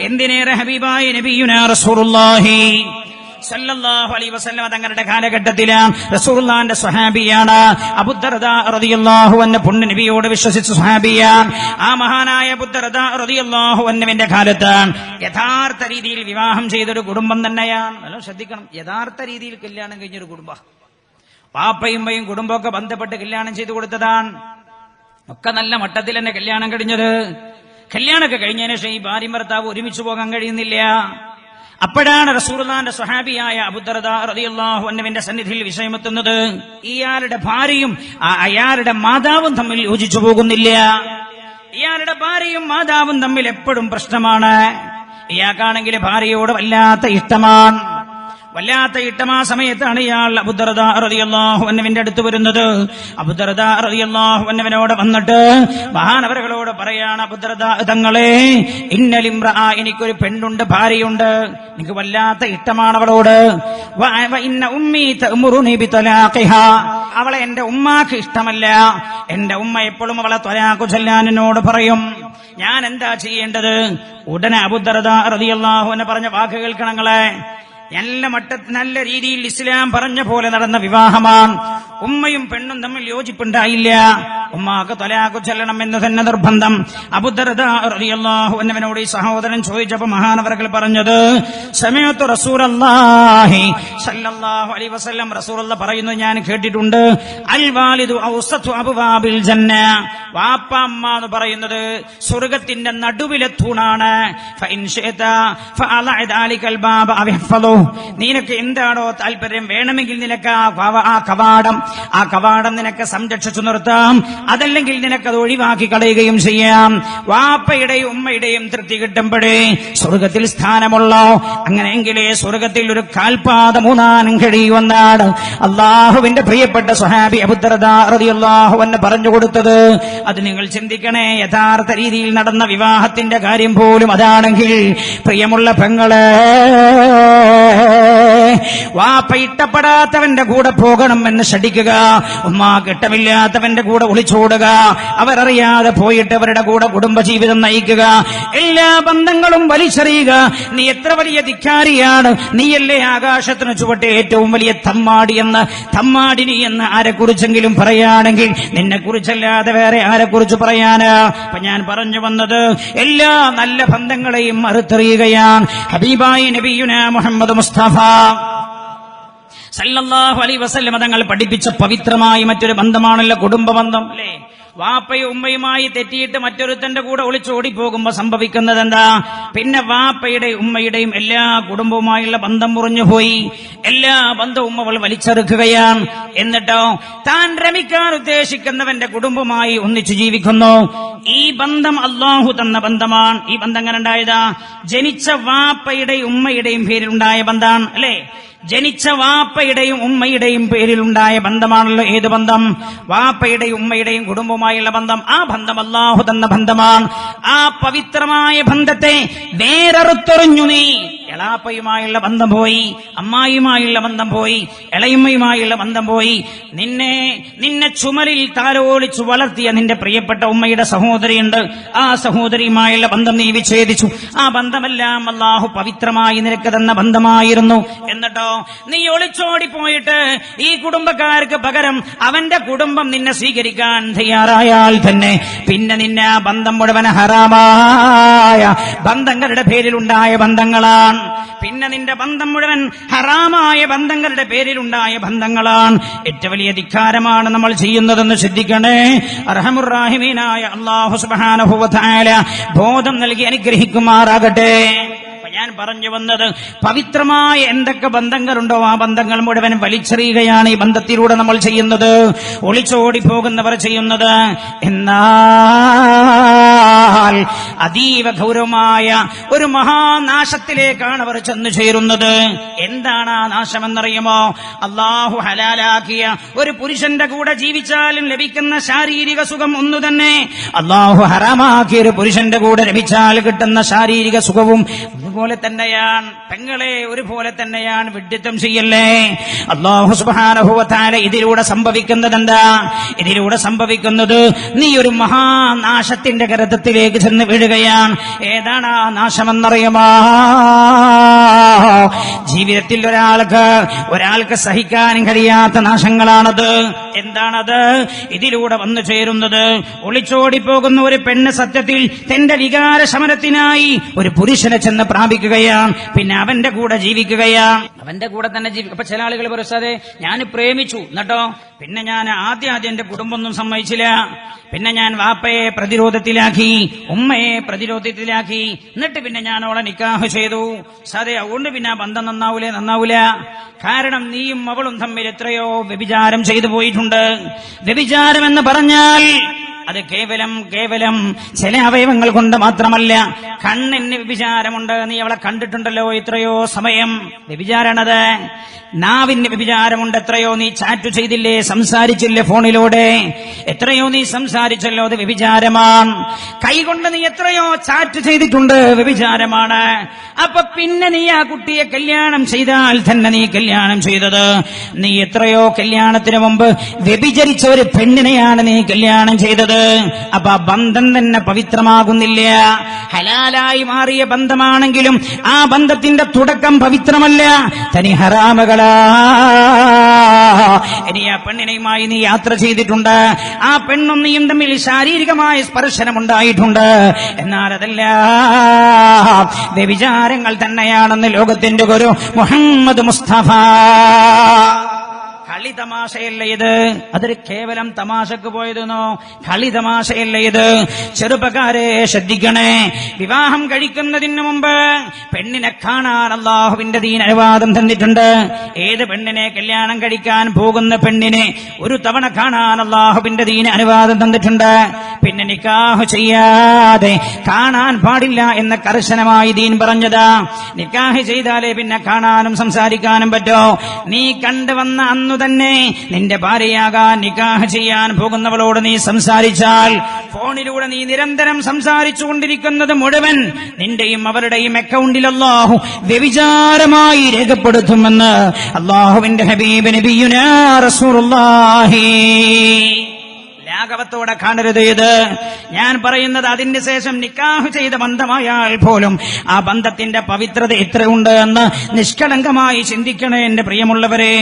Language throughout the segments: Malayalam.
എന്തിനേറെ ഹബീബായ നബിയുനാ റസൂലുള്ളാഹി സല്ലല്ലാഹു അലൈഹി തങ്ങളുടെ കാലഘട്ടത്തിലാണ്. റസൂലുള്ളാന്റെ സ്വഹാബിയാണ് അൻഹു പുണ്യ നബിയോട് വിശ്വസിച്ച സ്വഹാബിയാണ് ആ മഹാനായ അൻഹുവിന്റെ കാലത്താണ് യഥാർത്ഥ രീതിയിൽ വിവാഹം ചെയ്തൊരു കുടുംബം തന്നെയാണ്. നല്ല ശ്രദ്ധിക്കണം. യഥാർത്ഥ രീതിയിൽ കല്യാണം കഴിഞ്ഞൊരു കുടുംബം. പാപ്പയുമ്മയും കുടുംബമൊക്കെ ബന്ധപ്പെട്ട് കല്യാണം ചെയ്തു കൊടുത്തതാണ്. ഒക്കെ നല്ല മട്ടത്തിൽ തന്നെ കല്യാണം കഴിഞ്ഞത്. കല്യാണമൊക്കെ കഴിഞ്ഞതിന് ശേഷം ഈ ഭാര്യ ഭർത്താവ് ഒരുമിച്ച് പോകാൻ കഴിയുന്നില്ല. അപ്പോഴാണ് റസൂർദാന്റെ സ്വഹാബിയായ അബുദർദ അൻഹുവിന്റെ സന്നിധിയിൽ വിഷയമെത്തുന്നത്. ഇയാളുടെ ഭാര്യയും അയാളുടെ മാതാവും തമ്മിൽ യോജിച്ചു പോകുന്നില്ല. ഇയാളുടെ ഭാര്യയും മാതാവും തമ്മിൽ എപ്പോഴും പ്രശ്നമാണ്. ഇയാൾക്കാണെങ്കിൽ ഭാര്യയോട് വല്ലാത്ത ഇഷ്ടമാണ്. വല്ലാത്ത ഇട്ടമാ സമയത്താണ് ഇയാൾ അബുദർദ റളിയല്ലാഹു അൻഹുവിന്റെ അടുത്ത് വരുന്നത്. അബുദർദ റളിയല്ലാഹു അൻഹുവിനോട് വന്നിട്ട് മഹാനവരകളോട് പറയാണ് അബുദർദ തങ്ങളെ ആ എനിക്കൊരു പെണ്ണുണ്ട് ഭാര്യയുണ്ട്. എനിക്ക് വല്ലാത്ത ഇഷ്ടമാണ് അവളോട്. ഇന്ന ഉമ്മി. അവളെ എന്റെ ഉമ്മാക്ക് ഇഷ്ടമല്ല. എന്റെ ഉമ്മ എപ്പോഴും അവളെ തൊലാക്കു ചെല്ലാനോട് പറയും. ഞാൻ എന്താ ചെയ്യേണ്ടത്? ഉടനെ അബുദർദ റളിയല്ലാഹു അൻഹു പറഞ്ഞ വാക്ക് കേൾക്കണങ്ങളെ നല്ല മട്ട നല്ല രീതിയിൽ ഇസ്ലാം പറഞ്ഞ പോലെ നടന്ന വിവാഹമാണ്. ഉമ്മയും പെണ്ണും തമ്മിൽ യോജിപ്പുണ്ടായില്ല. ഉമ്മാക്ക് തൊലാക്കു ചെല്ലണം എന്ന് തന്നെ നിർബന്ധം. അബുദർദാഹു എന്നവനോട് ഈ സഹോദരൻ ചോദിച്ചപ്പോ മഹാനവരകൾ പറഞ്ഞത് സമയത്ത് റസൂലല്ലാഹി സല്ലല്ലാഹു അലൈഹി വസല്ലം. റസൂലുള്ള പറയുന്നത് ഞാൻ കേട്ടിട്ടുണ്ട്. അൽ വാലിദു ഔസത്തു അബ്വാബിൽ ജന്ന വാപ്പ അമ്മ എന്ന് പറയുന്നത് സ്വർഗത്തിന്റെ നടുവിലെ തൂണാണ്. ഫഇൻ ഷൈത ഫഅല ദാലികൽ ബാബ അവ ഇഹ്ഫളു. നിനക്ക് എന്താണോ താല്പര്യം വേണമെങ്കിൽ നിനക്ക് ആ കവ- ആ കവാടം ആ കവാടം നിനക്ക് സംരക്ഷിച്ചു നിർത്താം. അതല്ലെങ്കിൽ നിനക്ക് അത് ഒഴിവാക്കി കളയുകയും ചെയ്യാം. വാപ്പയുടെയും ഉമ്മയുടെയും തൃപ്തി കിട്ടുമ്പോഴേ സ്വർഗത്തിൽ സ്ഥാനമുള്ളോ? അങ്ങനെയെങ്കിലേ സ്വർഗത്തിൽ ഒരു കാൽപാത മൂന്നാനും കഴിയുമെന്നാണ് അള്ളാഹുവിന്റെ പ്രിയപ്പെട്ട സുഹാബി അബുദ്ദർദാഹു എന്ന് പറഞ്ഞു കൊടുത്തത്. അത് നിങ്ങൾ ചിന്തിക്കണേ യഥാർത്ഥ രീതിയിൽ നടന്ന വിവാഹത്തിന്റെ കാര്യം പോലും അതാണെങ്കിൽ പ്രിയമുള്ള പെങ്ങളെ വാപ്പ ഇഷ്ടപ്പെടാത്തവന്റെ കൂടെ പോകണം എന്ന് ശടിക്കുക. ഉമ്മ കിട്ടമില്ലാത്തവന്റെ കൂടെ ഒളിച്ചോടുക. അവരറിയാതെ പോയിട്ട് അവരുടെ കൂടെ കുടുംബജീവിതം നയിക്കുക. എല്ലാ ബന്ധങ്ങളും വലിച്ചെറിയുക. നീ എത്ര വലിയ ധിക്കാരിയാണ്. നീയല്ലേ ആകാശത്തിന് ചുവട്ടെ ഏറ്റവും വലിയ തമ്മാടി എന്ന് തമ്മാടിനി എന്ന് ആരെക്കുറിച്ചെങ്കിലും പറയുകയാണെങ്കിൽ നിന്നെ കുറിച്ചല്ലാതെ വേറെ ആരെക്കുറിച്ച് പറയാന്? അപ്പൊ ഞാൻ പറഞ്ഞു വന്നത് എല്ലാ നല്ല ബന്ധങ്ങളെയും മറുത്തെറിയുകയാണ്. ഹബീബായി നബിയുന മുഹമ്മദ് മുസ്തഫ. സല്ലല്ലാഹു അലൈ വസല്ലം തങ്ങൾ പഠിപ്പിച്ച പവിത്രമായ മറ്റൊരു ബന്ധമാണല്ലോ കുടുംബ ബന്ധം അല്ലേ? വാപ്പയും ഉമ്മയുമായി തെറ്റിയിട്ട് മറ്റൊരുത്തന്റെ കൂടെ ഒളിച്ചോടി പോകുമ്പോ സംഭവിക്കുന്നത് എന്താ പിന്നെ വാപ്പയുടെ ഉമ്മയുടെയും എല്ലാ കുടുംബവുമായുള്ള ബന്ധം മുറിഞ്ഞു പോയി. എല്ലാ ബന്ധവും അവൾ വലിച്ചെറുക്കുകയാണ്. എന്നിട്ടോ താൻ രമിക്കാൻ ഉദ്ദേശിക്കുന്നവന്റെ കുടുംബമായി ഒന്നിച്ചു ജീവിക്കുന്നു. ഈ ബന്ധം അള്ളാഹു തന്ന ബന്ധമാണ്. ഈ ബന്ധം എങ്ങനെ ഉണ്ടായതാ? ജനിച്ച വാപ്പയുടെയും ഉമ്മയുടെയും പേരിലുണ്ടായ ബന്ധമാണ് അല്ലേ? ജനിച്ച വാപ്പയുടെയും ഉമ്മയുടെയും പേരിലുണ്ടായ ബന്ധമാണല്ലോ ഏത് ബന്ധം? വാപ്പയുടെയും ഉമ്മയുടെയും കുടുംബവുമായുള്ള ബന്ധം. ആ ബന്ധം അള്ളാഹു തന്ന ബന്ധമാണ്. ആ പവിത്രമായ ബന്ധത്തെ വേറെറുത്തെറിഞ്ഞു നീ. എളാപ്പയുമായുള്ള ബന്ധം പോയി അമ്മായിയുമായുള്ള ബന്ധം പോയി ഇളയമ്മയുമായുള്ള ബന്ധം പോയി. നിന്നെ നിന്നെ ചുമലിൽ താലോലിച്ചു വളർത്തിയ നിന്റെ പ്രിയപ്പെട്ട ഉമ്മയുടെ സഹോദരിയുണ്ട്. ആ സഹോദരിയുമായുള്ള ബന്ധം നീ വിച്ഛേദിച്ചു. ആ ബന്ധമെല്ലാം അള്ളാഹു പവിത്രമായി നിനക്ക് തന്ന ബന്ധമായിരുന്നു. എന്നിട്ടോ നീ ഒളിച്ചോടി പോയിട്ട് ഈ കുടുംബക്കാർക്ക് പകരം അവന്റെ കുടുംബം നിന്നെ സ്വീകരിക്കാൻ തയ്യാറായാൽ തന്നെ പിന്നെ നിന്നെ ആ ബന്ധം മുഴുവൻ ഹറാമായ ബന്ധങ്ങളുടെ പേരിലുണ്ടായ ബന്ധങ്ങളാണ്. പിന്നെ നിന്റെ ബന്ധം മുഴുവൻ ഹറാമായ ബന്ധങ്ങളുടെ പേരിലുണ്ടായ ബന്ധങ്ങളാണ്. ഏറ്റവും വലിയ ധിക്കാരമാണ് നമ്മൾ ചെയ്യുന്നതെന്ന് ശ്രദ്ധിക്കണേ. അർഹമുറാഹിമീനായ അള്ളാഹു സുബാനുഭവത്തായ ബോധം നൽകി അനുഗ്രഹിക്കുമാറാകട്ടെ. ഞാൻ പറഞ്ഞു വന്നത് പവിത്രമായ എന്തൊക്കെ ബന്ധങ്ങളുണ്ടോ ആ ബന്ധങ്ങൾ മുഴുവൻ വലിച്ചെറിയുകയാണ് ഈ ബന്ധത്തിലൂടെ നമ്മൾ ചെയ്യുന്നത്. ഒളിച്ചോടി പോകുന്നവർ ചെയ്യുന്നത് എന്നാൽ അതീവ ഗൗരവമായ ഒരു മഹാനാശത്തിലേക്കാണ് അവർ ചെന്നു ചേരുന്നത്. എന്താണ് ആ നാശമെന്നറിയുമോ? അള്ളാഹു ഹലാലാക്കിയ ഒരു പുരുഷന്റെ കൂടെ ജീവിച്ചാലും ലഭിക്കുന്ന ശാരീരിക സുഖം ഒന്നു തന്നെ. അള്ളാഹു ഹറാമാക്കിയ ഒരു പുരുഷന്റെ കൂടെ ലഭിച്ചാൽ കിട്ടുന്ന ശാരീരിക സുഖവും ഒരുപോലെ തന്നെയാണ്. പെങ്ങളെ ഒരുപോലെ തന്നെയാണ് വിഡ്ഢിത്തം ചെയ്യല്ലേ? അള്ളാഹു സുബാനഹുവത്താല ഇതിലൂടെ സംഭവിക്കുന്നത് എന്താ ഇതിലൂടെ സംഭവിക്കുന്നത് നീ ഒരു മഹാനാശത്തിന്റെ കരത്തിലേക്ക് ചെന്ന് വീഴുകയാണ് ഏതാണ് ആ നാശമെന്നറിയുമോ? ജീവിതത്തിൽ ഒരാൾക്ക് ഒരാൾക്ക് സഹിക്കാൻ കഴിയാത്ത നാശങ്ങളാണത്. എന്താണത്? ഇതിലൂടെ വന്നു ചേരുന്നത്. ഒളിച്ചോടി പോകുന്ന ഒരു പെണ്ണ് സത്യത്തിൽ തന്റെ വികാര ശമനത്തിനായി ഒരു പുരുഷനെ ചെന്ന് പ്രാപിക്കുകയാണ്. പിന്നെ അവന്റെ കൂടെ ജീവിക്കുകയാണ്. അവന്റെ കൂടെ തന്നെ ജീവിക്കും അപ്പൊ ചില ആളുകൾ പറയും ഞാൻ പ്രേമിച്ചു. എന്നിട്ടോ? പിന്നെ ഞാൻ ആദ്യം ആദ്യം എന്റെ കുടുംബമൊന്നും സമ്മതിച്ചില്ല. പിന്നെ ഞാൻ വാപ്പയെ പ്രതിരോധത്തിലാക്കി. ഉമ്മയെ പ്രതിരോധത്തിലാക്കി. എന്നിട്ട് പിന്നെ ഞാൻ അവളെ നിക്കാഹ് ചെയ്തു. സാറേ അതുകൊണ്ട് പിന്നെ ബന്ധം നന്നാവൂലേ നന്നാവൂല. കാരണം നീയും അവളും തമ്മിൽ എത്രയോ വ്യഭിചാരം ചെയ്തു പോയിട്ടുണ്ട്. വ്യഭിചാരം എന്ന് പറഞ്ഞാൽ അത് കേവലം കേവലം ചില അവയവങ്ങൾ കൊണ്ട് മാത്രമല്ല കണ്ണിന് വ്യഭിചാരമുണ്ട്. നീ അവളെ കണ്ടിട്ടുണ്ടല്ലോ എത്രയോ സമയം. വ്യഭിചാരണത് നാവിന് വ്യഭിചാരമുണ്ട്. എത്രയോ നീ ചാറ്റ് ചെയ്തില്ലേ സംസാരിച്ചില്ലേ ഫോണിലൂടെ? എത്രയോ നീ സംസാരിച്ചല്ലോ അത് വ്യഭിചാരമാണ്. കൈകൊണ്ട് നീ എത്രയോ ചാറ്റ് ചെയ്തിട്ടുണ്ട് വ്യഭിചാരമാണ്. അപ്പൊ പിന്നെ നീ ആ കുട്ടിയെ കല്യാണം ചെയ്താൽ തന്നെ നീ കല്യാണം ചെയ്തത്. നീ എത്രയോ കല്യാണത്തിന് മുമ്പ് വ്യഭിചരിച്ച ഒരു പെണ്ണിനെയാണ് നീ കല്യാണം ചെയ്തത്. അപ്പൊ ആ ബന്ധം തന്നെ പവിത്രമാകുന്നില്ല. ഹലാലായി മാറിയ ബന്ധമാണെങ്കിലും ആ ബന്ധത്തിന്റെ തുടക്കം പവിത്രമല്ല. തനി ഹറാമകളാ. ഇനി ആ പെണ്ണിനെയുമായി നീ യാത്ര ചെയ്തിട്ടുണ്ട്. ആ പെണ്ണും തമ്മിൽ ശാരീരികമായ സ്പർശനമുണ്ടായിട്ടുണ്ട്. എന്നാൽ അതല്ല. വ്യഭിചാരങ്ങൾ തന്നെയാണെന്ന് ലോകത്തിന്റെ ഗുരു മുഹമ്മദ് മുസ്തഫ. കളി തമാശയല്ല ഇത്? അതൊരു കേവലം തമാശക്ക് പോയതെന്നോ? കളി തമാശയല്ല ഇത്? ചെറുപ്പക്കാരെ ശ്രദ്ധിക്കണേ. വിവാഹം കഴിക്കുന്നതിന് മുമ്പ് പെണ്ണിനെ കാണാൻ അള്ളാഹുവിന്റെ ദീൻ അനുവാദം തന്നിട്ടുണ്ട്. ഏത് പെണ്ണിനെ കല്യാണം കഴിക്കാൻ പോകുന്ന പെണ്ണിനെ ഒരു തവണ കാണാൻ അള്ളാഹുവിന്റെ ദീൻ അനുവാദം തന്നിട്ടുണ്ട്. പിന്നെ നിക്കാഹ് ചെയ്യാതെ കാണാൻ പാടില്ല എന്ന കർശനമായി ദീൻ പറഞ്ഞതാ. നിക്കാഹ് ചെയ്താലേ പിന്നെ കാണാനും സംസാരിക്കാനും പറ്റോ? നീ കണ്ടുവന്ന അന്നു തന്നെ. നിന്റെ ഭാര്യയാകാൻ നിക്കാഹ് ചെയ്യാൻ പോകുന്നവളോട് നീ സംസാരിച്ചാൽ ഫോണിലൂടെ നീ നിരന്തരം സംസാരിച്ചുകൊണ്ടിരിക്കുന്നത് മുഴുവൻ നിന്റെയും അവരുടെയും അക്കൗണ്ടിൽ അള്ളാഹു വ്യവിചാരമായി രേഖപ്പെടുത്തുമെന്ന് അള്ളാഹുവിന്റെ ഹബീബ് നബിയുനാ റസൂലുള്ളാഹി. ലാഘവത്തോടെ കാണരുത് ഇത്. ഞാൻ പറയുന്നത് അതിന് ശേഷം നിക്കാഹ് ചെയ്ത ബന്ധമായാൽ പോലും ആ ബന്ധത്തിന്റെ പവിത്രത എത്രയുണ്ട് എന്ന് നിഷ്കളങ്കമായി ചിന്തിക്കണേ എന്റെ പ്രിയമുള്ളവരെ.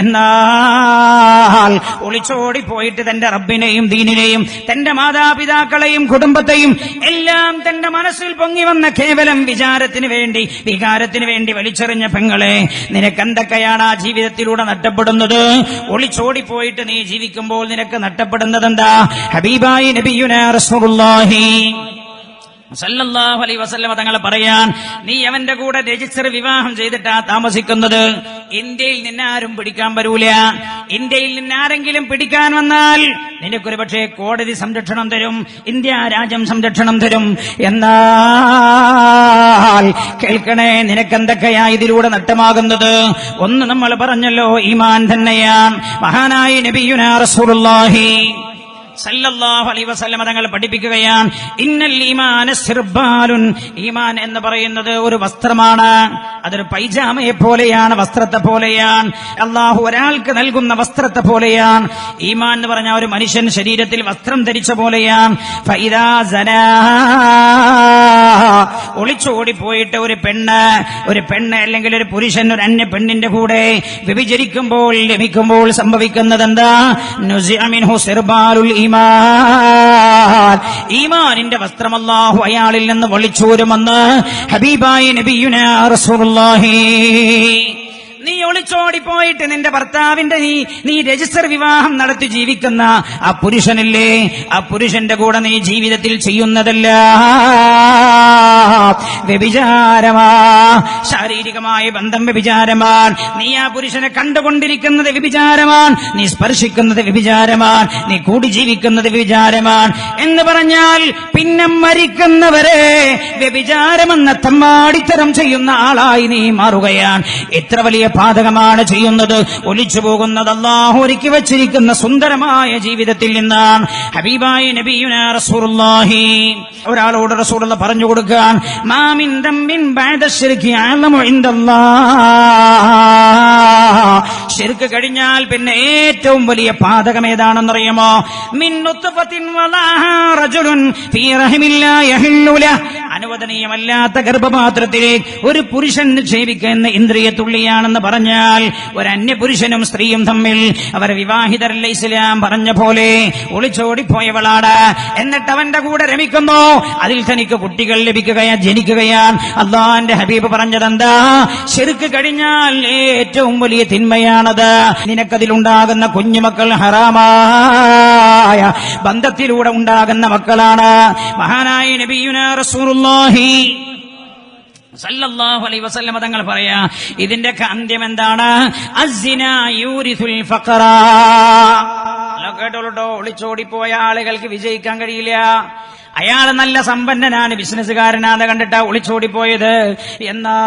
എന്നാൽ ഒളിച്ചോടി പോയിട്ട് തന്റെ റബ്ബിനെയും ദീനിനെയും തന്റെ മാതാപിതാക്കളെയും കുടുംബത്തെയും എല്ലാം തന്റെ മനസ്സിൽ പൊങ്ങി വന്ന കേവലം വിചാരത്തിന് വേണ്ടി വികാരത്തിന് വേണ്ടി വലിച്ചെറിഞ്ഞ പെങ്ങളെ നിനക്കെന്തൊക്കെയാണ് ആ ജീവിതത്തിലൂടെ നഷ്ടപ്പെടുന്നത്? ഒളിച്ചോടി പോയിട്ട് നീ ജീവിക്കുമ്പോൾ നിനക്ക് നഷ്ടപ്പെടുന്നത് എന്താ ഹബീബായി നബിയുന റസൂലുള്ളാഹി. സല്ലല്ലാഹു അലൈഹി വസല്ലമ തങ്ങൾ പറയാൻ നീ അവന്റെ കൂടെ രജിസ്റ്റർ വിവാഹം ചെയ്തിട്ടാ താമസിക്കുന്നത്. ഇന്ത്യയിൽ നിന്നാരും പിടിക്കാൻ വരൂല. ഇന്ത്യയിൽ നിന്നാരെങ്കിലും പിടിക്കാൻ വന്നാൽ നിനക്കൊരു പക്ഷേ കോടതി സംരക്ഷണം തരും ഇന്ത്യ രാജ്യം സംരക്ഷണം തരും. എന്നാൽ കേൾക്കണേ നിനക്കെന്തൊക്കെയാ ഇതിലൂടെ നഷ്ടമാകുന്നത്? ഒന്ന് നമ്മൾ പറഞ്ഞല്ലോ ഈമാൻ തന്നെയാണ്. മഹാനായി നബിയുനാ റസൂലുള്ളാഹി. സല്ലല്ലാഹു അലൈഹി വസല്ലമ തങ്ങൾ പഠിപ്പിക്കുകയാണ്. ഇന്നൽ ഈമാന സിർബാലുൻ. ഈമാൻ എന്ന് പറയുന്നത് ഒരു വസ്ത്രമാണ്. അതൊരു പൈജാമയെ പോലെയാണ് വസ്ത്രത്തെ പോലെയാണ്. അള്ളാഹു ഒരാൾക്ക് നൽകുന്ന വസ്ത്രത്തെ പോലെയാണ്. ഈമാൻ എന്ന് പറഞ്ഞ ഒരു മനുഷ്യൻ ശരീരത്തിൽ വസ്ത്രം ധരിച്ച പോലെയാണ്. ഒളിച്ചോടിപ്പോയിട്ട് ഒരു പെണ്ണ് ഒരു പെണ്ണ് അല്ലെങ്കിൽ ഒരു പുരുഷൻ ഒരു അന്യ പെണ്ണിന്റെ കൂടെ വ്യഭിചരിക്കുമ്പോൾ ലഭിക്കുമ്പോൾ സംഭവിക്കുന്നത് എന്താ ഈമാൻ. ഈമാനിന്റെ വസ്ത്രം അല്ലാഹു അയാളിൽ നിന്ന് വളിച്ചൂരുമെന്ന് ഹബീബായി നബിയുനാ റസൂലുള്ളാഹി. നീ ഒളിച്ചോടി പോയിട്ട് നിന്റെ ഭർത്താവിന്റെ നീ നീ രജിസ്റ്റർ വിവാഹം നടത്തി ജീവിക്കുന്ന ആ പുരുഷനില്ലേ? ആ പുരുഷന്റെ കൂടെ നീ ജീവിതത്തിൽ ചെയ്യുന്നതല്ല. വ്യഭിചാരമാ. ശാരീരികമായ ബന്ധം വ്യഭിചാരമാണ് നീ ആ പുരുഷനെ കണ്ടുകൊണ്ടിരിക്കുന്നത് വ്യഭിചാരമാണ് നീ സ്പർശിക്കുന്നത് വ്യഭിചാരമാണ് നീ കൂടി ജീവിക്കുന്നത് വ്യഭിചാരമാണ് എന്ന് പറഞ്ഞാൽ പിന്നെ മരിക്കുന്നവരെ വ്യഭിചാരമെന്ന തമ്മാടിത്തരം ചെയ്യുന്ന ആളായി നീ മാറുകയാണ്. എത്ര വലിയ പാതകമാണ് ചെയ്യുന്നത്. ഒലിച്ചു പോകുന്നത് അള്ളാഹു ഒരുക്കി വച്ചിരിക്കുന്ന സുന്ദരമായ ജീവിതത്തിൽ നിന്നാണ്. ഹബീബായി നബിയുന ഒരാളോട് റസൂറുള്ള പറഞ്ഞു കൊടുക്കാൻ മാമിൻ ശിർക്കി കഴിഞ്ഞാൽ പിന്നെ ഏറ്റവും വലിയ പാതകം ഏതാണെന്നറിയുമോ? അനുവദനീയമല്ലാത്ത ഗർഭപാത്രത്തിലേക്ക് ഒരു പുരുഷൻ നിക്ഷേപിക്കുന്ന പറഞ്ഞാൽ ഒരു അന്യപുരുഷനും സ്ത്രീയും തമ്മിൽ അവർ വിവാഹിതരല്ല ഇസ്ലാം പറഞ്ഞ പോലെ ഒളിച്ചോടിപ്പോയവളാണ്. എന്നിട്ട് അവന്റെ കൂടെ രമിക്കുന്നു. അതിൽ തനിക്ക് കുട്ടികൾ ലഭിക്കുകയാ ജനിക്കുകയാണ് അള്ളാന്റെ ഹബീബ് പറഞ്ഞതെന്താ? ശരിക്ക് കഴിഞ്ഞാൽ ഏറ്റവും വലിയ തിന്മയാണത്. നിനക്കതിലുണ്ടാകുന്ന കുഞ്ഞുമക്കൾ ഹറാമായ ബന്ധത്തിലൂടെ ഉണ്ടാകുന്ന മക്കളാണ്. മഹാനായി നബിയുന റസൂലുള്ളാഹി സല്ലല്ലാഹു അലൈഹി വസല്ലം തങ്ങൾ പറയാ ഇതിന്റെ അന്ത്യം എന്താണ്? കേട്ടോളൂട്ടോ ഒളിച്ചോടിപ്പോയ ആളുകൾക്ക് വിജയിക്കാൻ കഴിയില്ല. അയാൾ നല്ല സമ്പന്നനാണ് ബിസിനസ്സുകാരനാണ് കണ്ടിട്ടാ ഒളിച്ചോടിപ്പോയത്. എന്നാൽ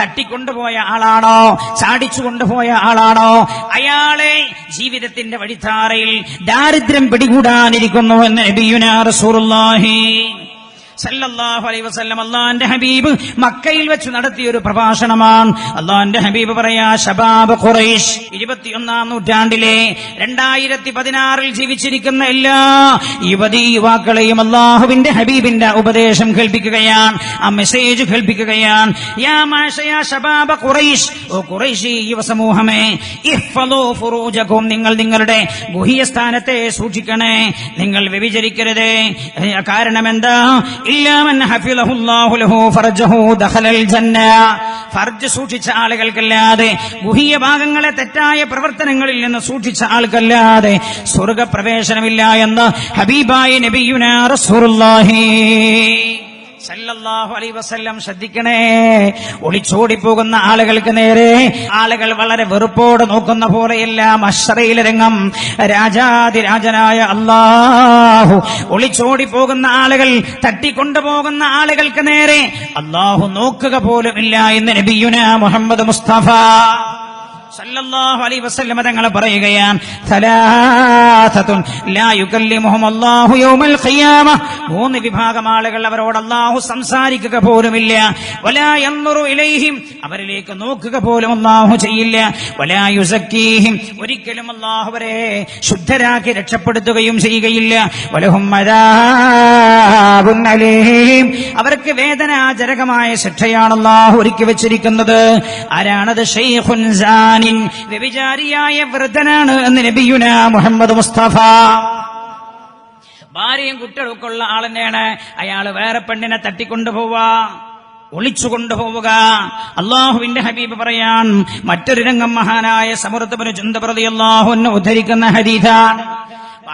തട്ടിക്കൊണ്ടുപോയ ആളാണോ? ചാടിച്ചു കൊണ്ടുപോയ ആളാണോ? അയാളെ ജീവിതത്തിന്റെ വഴിത്താറയിൽ ദാരിദ്ര്യം പിടികൂടാനിരിക്കുന്നു എന്ന് നബിയുനാ റസൂലുള്ളാഹി. സല്ലല്ലാഹു അലൈഹി വസല്ലം അള്ളാന്റെ ഹബീബ് മക്കയിൽ വെച്ച് നടത്തിയ ഒരു പ്രഭാഷണമാണ്. അള്ളാന്റെ ഹബീബ് പറയാ ഷബാബ് ഖുറൈഷ് ഇരുപത്തിയൊന്നാം നൂറ്റാണ്ടിലെ രണ്ടായിരത്തി പതിനാറിൽ ജീവിച്ചിരിക്കുന്ന എല്ലാ യുവതി യുവാക്കളെയും അള്ളാഹുവിന്റെ ഹബീബിന്റെ ഉപദേശം കേൾപ്പിക്കുകയാണ് ആ മെസ്സേജ് കേൾപ്പിക്കുകയാണ്. യാ മാഷയാ ഷബാബ ഖുറൈഷ് ഓ ഖുറൈശി യുവസമൂഹമേ ഇഹ്ഫളൂ ഫുറൂജകും നിങ്ങൾ നിങ്ങളുടെ ഗുഹ്യസ്ഥാനത്തെ സൂക്ഷിക്കണേ നിങ്ങൾ വ്യഭിചരിക്കരുത്. കാരണം എന്താ? ഫർജ് സൂക്ഷിച്ച ആളുകൾക്കല്ലാതെ ഗുഹീയ ഭാഗങ്ങളെ തെറ്റായ പ്രവർത്തനങ്ങളിൽ നിന്ന് സൂക്ഷിച്ച ആൾക്കല്ലാതെ സ്വർഗപ്രവേശനമില്ല എന്ന് ഹബീബായി നബിയുനാ റസൂലുള്ളാഹി. സല്ലല്ലാഹു വസല്ലം ശ്രദ്ധിക്കണേ. ഒളിച്ചോടിപ്പോകുന്ന ആളുകൾക്ക് നേരെ ആളുകൾ വളരെ വെറുപ്പോട് നോക്കുന്ന പോലെയല്ല അശ്രയിലെ രംഗം. രാജാതിരാജനായ അള്ളാഹു ഒളിച്ചോടിപ്പോകുന്ന ആളുകൾ തട്ടിക്കൊണ്ടുപോകുന്ന ആളുകൾക്ക് നേരെ അള്ളാഹു നോക്കുക പോലും ഇല്ല എന്ന് നബിയുന മുഹമ്മദ് മുസ്തഫ. സല്ലല്ലാഹു അലൈഹി പറയുകയാണ് ലാ അല്ലാഹു യൗമൽ ഖിയാമ. മൂന്ന് വിഭാഗം ആളുകൾ അവരോട് അല്ലാഹു സംസാരിക്കുക പോലുമില്ല. വലാ യൻദുറു ഇലൈഹിം. അവരിലേക്ക് നോക്കുക പോലും അല്ലാഹു ചെയ്യില്ല. വലാ യുസക്കീഹിം. ഒരിക്കലും അല്ലാഹു അവരെ ശുദ്ധരാക്കി രക്ഷപ്പെടുത്തുകയും ചെയ്യുകയില്ല. വലഹും അവർക്ക് വേദനാജനകമായ ശിക്ഷയാണ് അല്ലാഹു ഒരുക്കി വെച്ചിരിക്കുന്നത്. ആരാണത്? ഷെയ്ഖുൻ സാനിൻ വ്യഭിചാരിയായ വൃദ്ധനാണ് എന്ന് നബിയുന മുഹമ്മദ് മുസ്തഫ. ഭാര്യയും ആൾ തന്നെയാണ്. അയാൾ വേറെ പെണ്ണിനെ തട്ടിക്കൊണ്ടുപോവാ ഒളിച്ചു കൊണ്ടുപോവുക അള്ളാഹുവിന്റെ ഹബീബ് പറയാൻ മറ്റൊരു രംഗം മഹാനായ സമൃദ്ധപുര ചുന്തപ്രതി അള്ളാഹുവിനെ ഉദ്ധരിക്കുന്ന ഹരീതാണ്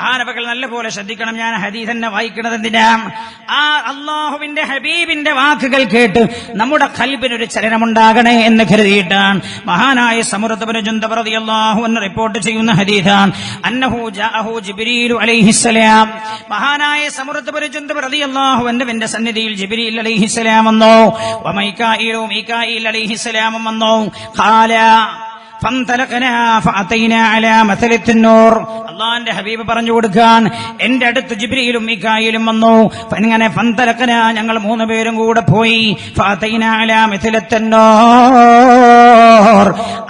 മഹാനവകൾ നല്ലപോലെ ശ്രദ്ധിക്കണം. ഞാൻ ഹദീസ് തന്നെ വായിക്കുന്നത് എന്തിനാ ആ അള്ളാഹുവിന്റെ ഹബീബിന്റെ വാക്കുകൾ കേട്ട് നമ്മുടെ കൽബിനൊരു ചലനമുണ്ടാകണേ എന്ന് കരുതിയിട്ടാണ് മഹാനായ സമുദ്രപുരജുന്തപ്രതി അള്ളാഹു എന്ന് റിപ്പോർട്ട് ചെയ്യുന്ന ഹദീസാണ്. അന്നഹു ജാഹു ജിബ്രീലു അലൈഹിസ്സലാം മഹാനായ സമുദ്രപുരജുന്തപ്രതി അള്ളാഹു എന്റെ സന്നിധിയിൽ ജിബ്രീൽ അലൈഹിസ്സലാം വന്നോ. വമൈക്കായിലോ മൈക്കായിൽ അലൈഹിസ്സലാമും വന്നോ. ഖാല അള്ളാന്റെ ഹബീബ് പറഞ്ഞു കൊടുക്കാൻ. എന്റെ അടുത്ത് ജിബ്രിയിലും മിക്കായിലും വന്നു. ഇങ്ങനെ ഫന്തലക്കന ഞങ്ങൾ മൂന്ന് പേരും കൂടെ പോയി.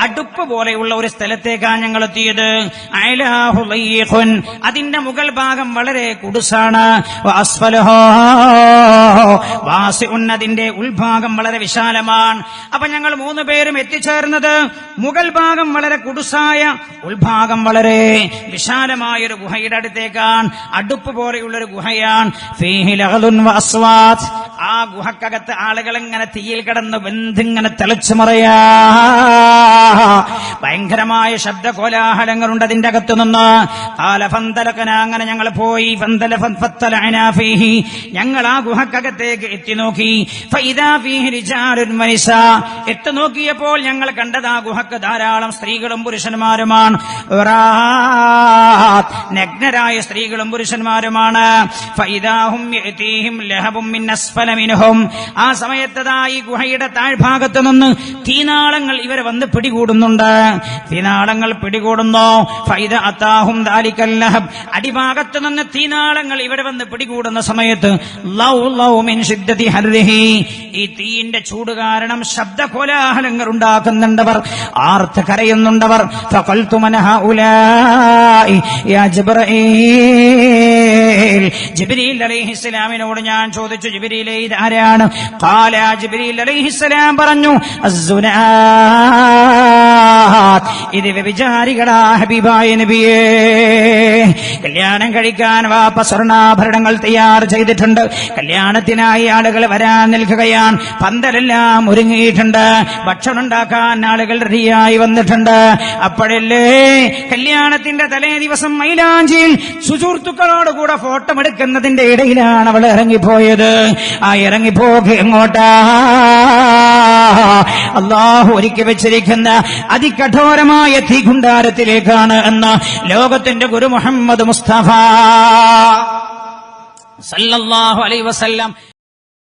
അടുപ്പ് പോലെയുള്ള ഒരു സ്ഥലത്തേക്കാണ് ഞങ്ങൾ എത്തിയത്. അതിന്റെ മുകൾ ഭാഗം വളരെ കുടുസാണ്. അതിന്റെ ഉൾഭാഗം വളരെ വിശാലമാണ്. അപ്പൊ ഞങ്ങൾ മൂന്ന് പേരും എത്തിച്ചേർന്നത് മുകൾ ഭാഗം വളരെ കുടുസായ ഉൾഭാഗം വളരെ വിശാലമായ ഒരു ഗുഹയുടെ അടുത്തേക്കാണ് അടുപ്പ് പോലെയുള്ള ഒരു ഗുഹയാണ്. ആ ഗുഹക്കകത്ത് ആളുകൾ ഇങ്ങനെ തീയിൽ കിടന്ന് വെന്തിങ്ങനെ തെളിച്ചു മറയാ. ഭയങ്കരമായ ശബ്ദ കോലാഹലങ്ങളുണ്ട് അതിന്റെ അകത്തു നിന്ന് അങ്ങനെ ഞങ്ങൾ പോയി. ഞങ്ങൾ ആ ഗുഹക്കകത്തേക്ക് എത്തി നോക്കി. എത്തി നോക്കിയപ്പോൾ ഞങ്ങൾ കണ്ടത് ആ ഗുഹക്ക് ധാരാളം സ്ത്രീകളും പുരുഷന്മാരുമാണ്. നഗ്നരായ സ്ത്രീകളും പുരുഷന്മാരുമാണ്. ഫൈദാഹും ലഹബും മിൻഹും ആ സമയത്തതാ ഈ ഗുഹയുടെ താഴ്ഭാഗത്ത് നിന്ന് തീനാളങ്ങൾ ഇവരെ വന്ന് പിടികൂടുന്നുണ്ട്. തീനാളങ്ങൾ പിടികൂടുന്നു. അത്താഹും ദാലിക്കൽ ലഹബ്. അടിഭാഗത്ത് നിന്ന് തീനാളങ്ങൾ ഇവരെ വന്ന് പിടികൂടുന്ന സമയത്ത് ലൗ ലൗ മിൻ ശിദ്ദതി ഹർദിഹി ഈ തീയിന്റെ ചൂട് കാരണം ശബ്ദ കോലാഹലങ്ങൾ ഉണ്ടാക്കുന്നുണ്ടവർ. ആർത്ത് കരയുന്നുണ്ടവർ. ഫഖൽതു മൻ ഇസ്ലാമിനോട് യാ അലൈഹിസ്സലാമിനോട് ഞാൻ ചോദിച്ചു ജിബ്രീലെ ഇത് ആരാണ്? പറഞ്ഞു ഇത് വ്യഭിചാരികളാ ഹബീബായ നബിയേ. കല്യാണം കഴിക്കാൻ വാപ്പ സ്വർണാഭരണങ്ങൾ തയ്യാർ ചെയ്തിട്ടുണ്ട്. കല്യാണത്തിനായി ആളുകൾ വരാൻ നിൽക്കുകയാണ്. പന്തലെല്ലാം ഒരുങ്ങിയിട്ടുണ്ട്. ഭക്ഷണം ഉണ്ടാക്കാൻ ആളുകൾ റെഡിയായി വന്നിട്ടുണ്ട്. അപ്പോഴല്ലേ കല്യാണത്തിന്റെ തലേ ദിവസം മൈലാഞ്ചിയിൽ സുഹൃത്തുക്കളോട് കൂടെ ഫോട്ടോ എടുക്കുന്നതിന്റെ ഇടയിലാണ് അവൾ ഇറങ്ങിപ്പോയത്. ആ ഇറങ്ങിപ്പോക്ക് എങ്ങോട്ടാ? അള്ളാഹു ഒരുക്കി വെച്ചിരിക്കുന്ന അതികഠോരമായ തീകുണ്ടാരത്തിലേക്കാണ് എന്ന് ലോകത്തിന്റെ ഗുരു മുഹമ്മദ് മുസ്തഫ. സല്ലല്ലാഹു അലൈ വസല്ലം